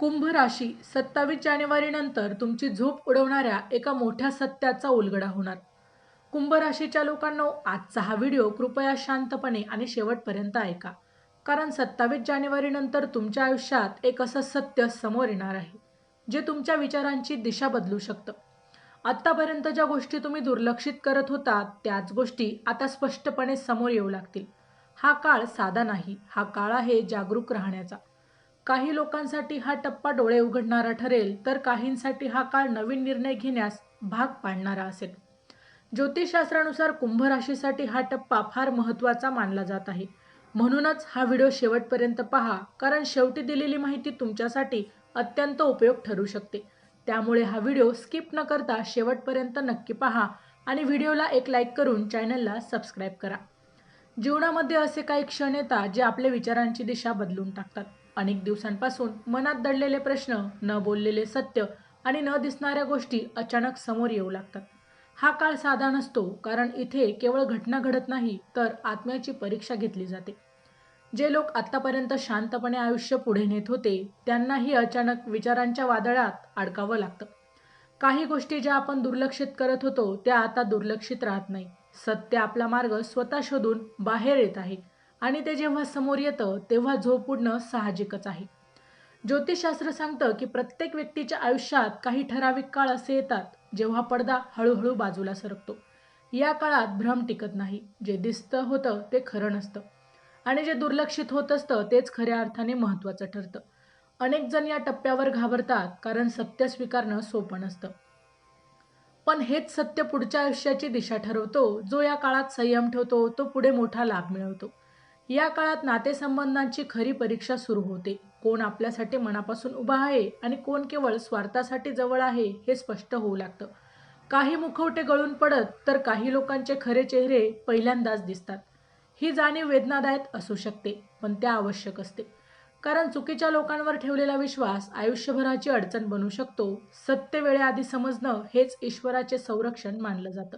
कुंभ राशी सत्तावीस जानेवारीनंतर तुमची झोप उडवणाऱ्या एका मोठ्या सत्याचा उलगडा होणार. कुंभ राशीच्या लोकांनो आजचा हा व्हिडिओ कृपया शांतपणे आणि शेवटपर्यंत ऐका. कारण सत्तावीस जानेवारीनंतर तुमच्या आयुष्यात एक असं सत्य समोर येणार आहे जे तुमच्या विचारांची दिशा बदलू शकतं. आत्तापर्यंत ज्या गोष्टी तुम्ही दुर्लक्षित करत होता त्याच गोष्टी आता स्पष्टपणे समोर येऊ लागतील. हा काळ साधा नाही हा काळ आहे जागरूक राहण्याचा. काही लोकांसाठी हा टप्पा डोळे उघडणारा ठरेल तर काहींसाठी हा काळ नवीन निर्णय घेण्यास भाग पाडणारा असेल. ज्योतिषशास्त्रानुसार कुंभ राशीसाठी हा टप्पा फार महत्त्वाचा मानला जात आहे. म्हणूनच हा व्हिडिओ शेवटपर्यंत पहा कारण शेवटी दिलेली माहिती तुमच्यासाठी अत्यंत उपयोग ठरू शकते. त्यामुळे हा व्हिडिओ स्किप न करता शेवटपर्यंत नक्की पहा आणि व्हिडिओला एक लाईक करून चॅनलला सबस्क्राईब करा. जीवनामध्ये असे काही क्षण येतात जे आपल्या विचारांची दिशा बदलून टाकतात. अनेक दिवसांपासून मनात दडलेले प्रश्न न बोललेले सत्य आणि न दिसणाऱ्या गोष्टी अचानक समोर येऊ लागतात. हा काळ साधा नसतो कारण इथे केवळ घटना घडत नाही तर आत्म्याची परीक्षा घेतली जाते. जे लोक आत्तापर्यंत शांतपणे आयुष्य पुढे नेत होते त्यांनाही अचानक विचारांच्या वादळात अडकावं लागतं. काही गोष्टी ज्या आपण दुर्लक्षित करत होतो त्या आता दुर्लक्षित राहत नाही. सत्य आपला मार्ग स्वतः शोधून बाहेर येत आहे. आणि ते जेव्हा समोर येतं तेव्हा झोप उडणं साहजिकच आहे. ज्योतिषशास्त्र सांगतं की प्रत्येक व्यक्तीच्या आयुष्यात काही ठराविक काळ असे येतात जेव्हा पडदा हळूहळू बाजूला सरकतो. या काळात भ्रम टिकत नाही. जे दिसतं होतं ते खरं नसतं. आणि जे दुर्लक्षित होत असतं तेच खऱ्या अर्थाने महत्त्वाचं ठरतं. अनेक जण या टप्प्यावर घाबरतात कारण सत्य स्वीकारणं सोपं नसतं. पण हेच सत्य पुढच्या आयुष्याची दिशा ठरवतो जो या काळात संयम ठेवतो तो पुढे मोठा लाभ मिळवतो. या काळात नातेसंबंधांची खरी परीक्षा सुरू होते. कोण आपल्यासाठी मनापासून उभा आहे आणि कोण केवळ स्वार्थासाठी जवळ आहे हे स्पष्ट होऊ लागतं. काही मुखवटे गळून पडत तर काही लोकांचे खरे चेहरे पहिल्यांदाच दिसतात. ही जाणीव वेदनादायक असू शकते पण त्या आवश्यक असते. कारण चुकीच्या लोकांवर ठेवलेला विश्वास आयुष्यभराची अडचण बनू शकतो. सत्य वेळेआधी समजणं हेच ईश्वराचे संरक्षण मानलं जातं.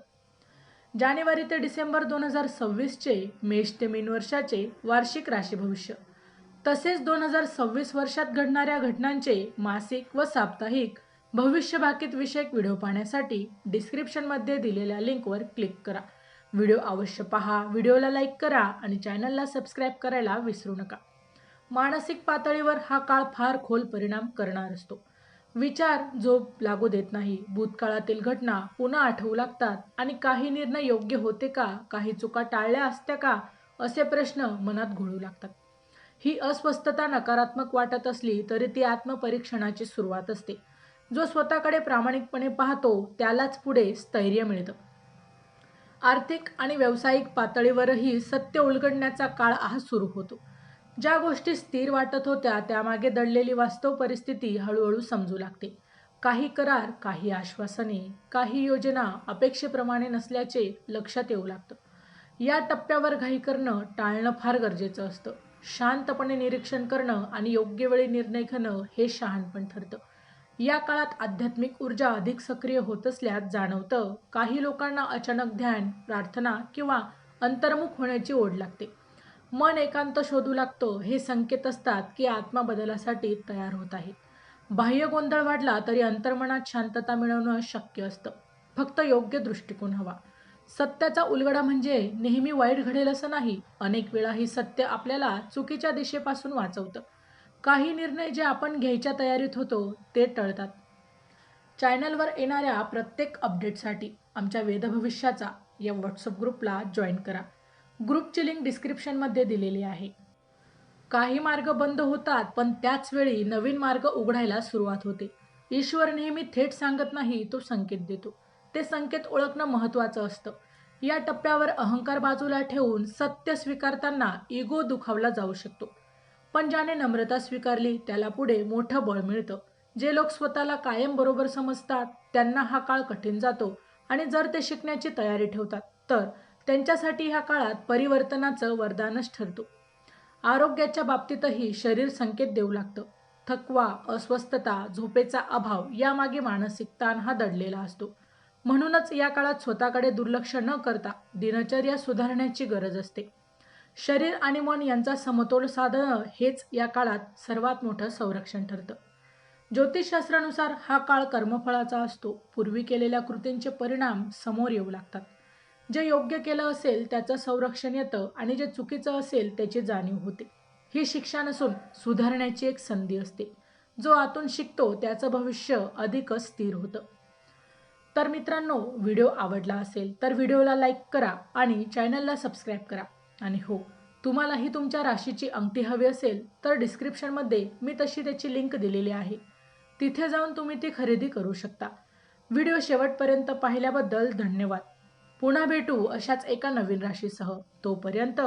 जानेवारी ते डिसेंबर दोन हजार सव्वीसचे मेष ते मीन वर्षाचे वार्षिक राशी भविष्य तसेच दोन हजार सव्वीस वर्षात घडणाऱ्या घटनांचे मासिक व साप्ताहिक भविष्यभाकीत विषयक व्हिडिओ पाहण्यासाठी डिस्क्रिप्शनमध्ये दिलेल्या लिंकवर क्लिक करा. व्हिडिओ अवश्य पहा व्हिडिओला लाईक करा आणि चॅनलला सबस्क्राईब करायला विसरू नका. मानसिक पातळीवर हा काळ फार खोल परिणाम करणार असतो. विचार झोप लागू देत नाही. भूतकाळातील घटना पुन्हा आठवू लागतात. आणि काही निर्णय योग्य होते का? काही चुका टाळल्या असत्या का? असे प्रश्न मनात घोळू लागतात. ही अस्वस्थता नकारात्मक वाटत असली तरी ती आत्मपरीक्षणाची सुरुवात असते. जो स्वतःकडे प्रामाणिकपणे पाहतो त्यालाच पुढे स्थैर्य मिळतं. आर्थिक आणि व्यावसायिक पातळीवरही सत्य उलगडण्याचा काळ हा सुरू होतो. ज्या गोष्टी स्थिर वाटत होत्या त्यामागे दडलेली वास्तव परिस्थिती हळूहळू समजू लागते. काही करार काही आश्वासने काही योजना अपेक्षेप्रमाणे नसल्याचे लक्षात येऊ लागतं. या टप्प्यावर घाई करणं टाळणं फार गरजेचं असतं. शांतपणे निरीक्षण करणं आणि योग्य वेळी निर्णय घेणं हे शहाणपण ठरतं. या काळात आध्यात्मिक ऊर्जा अधिक सक्रिय होत असल्यास जाणवतं काही लोकांना अचानक ध्यान प्रार्थना किंवा अंतर्मुख होण्याची ओढ लागते. मन एकांत शोधू लागतो हे संकेत असतात की आत्मा बदलासाठी तयार होत आहे. बाह्य गोंधळ वाढला तरी अंतर्मनात शांतता मिळवणं शक्य असतं. फक्त योग्य दृष्टिकोन हवा. सत्याचा उलगडा म्हणजे नेहमी वाईट घडेल असं नाही अनेक वेळा ही सत्य आपल्याला चुकीच्या दिशेपासून वाचवतं. काही निर्णय जे आपण घ्यायच्या तयारीत होतो ते टळतात. चॅनलवर येणाऱ्या प्रत्येक अपडेटसाठी आमच्या वेदभविष्याचा या व्हॉट्सअप ग्रुपला जॉईन करा. ग्रुपची लिंक डिस्क्रिप्शनमध्ये दिलेली आहे. काही मार्ग बंद होतात पण त्याच वेळी नवीन मार्ग उघडायला सुरुवात होते. ईश्वर नेहमी थेट सांगत नाही तो संकेत देतो. ते संकेत ओळखणं महत्त्वाचं असतं. या टप्प्यावर अहंकार बाजूला ठेवून सत्य स्वीकारताना इगो दुखावला जाऊ शकतो. पण ज्याने नम्रता स्वीकारली त्याला पुढे मोठं बळ मिळतं. जे लोक स्वतःला कायम बरोबर समजतात त्यांना हा काळ कठीण जातो आणि जर ते शिकण्याची तयारी ठेवतात तर त्यांच्यासाठी ह्या काळात परिवर्तनाचं वरदानच ठरतो. आरोग्याच्या बाबतीतही शरीर संकेत देऊ लागतं. थकवा अस्वस्थता झोपेचा अभाव यामागे मानसिक ताण हा दडलेला असतो. म्हणूनच या काळात स्वतःकडे दुर्लक्ष न करता दिनचर्या सुधारण्याची गरज असते. शरीर आणि मन यांचा समतोल साधणं हेच या काळात सर्वात मोठं संरक्षण ठरतं. ज्योतिषशास्त्रानुसार हा काळ कर्मफळाचा असतो. पूर्वी केलेल्या कृतींचे परिणाम समोर येऊ लागतात. जे योग्य केलं असेल त्याचं संरक्षण येतं आणि जे चुकीचं असेल त्याची जाणीव होते. ही शिक्षा नसून सुधारण्याची एक संधी असते. जो आतून शिकतो त्याचं भविष्य अधिकच स्थिर होतं. तर मित्रांनो व्हिडिओ आवडला असेल तर व्हिडिओला लाईक करा आणि चॅनलला सबस्क्राईब करा. आणि हो तुम्हालाही तुमच्या राशीची अंगठी हवी असेल तर डिस्क्रिप्शनमध्ये मी तशी त्याची लिंक दिलेली आहे. तिथे जाऊन तुम्ही ती खरेदी करू शकता. व्हिडिओ शेवटपर्यंत पाहिल्याबद्दल धन्यवाद. पुन्हा भेटू अशाच एका नवीन राशीसह. तोपर्यंत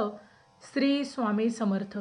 श्री स्वामी समर्थ.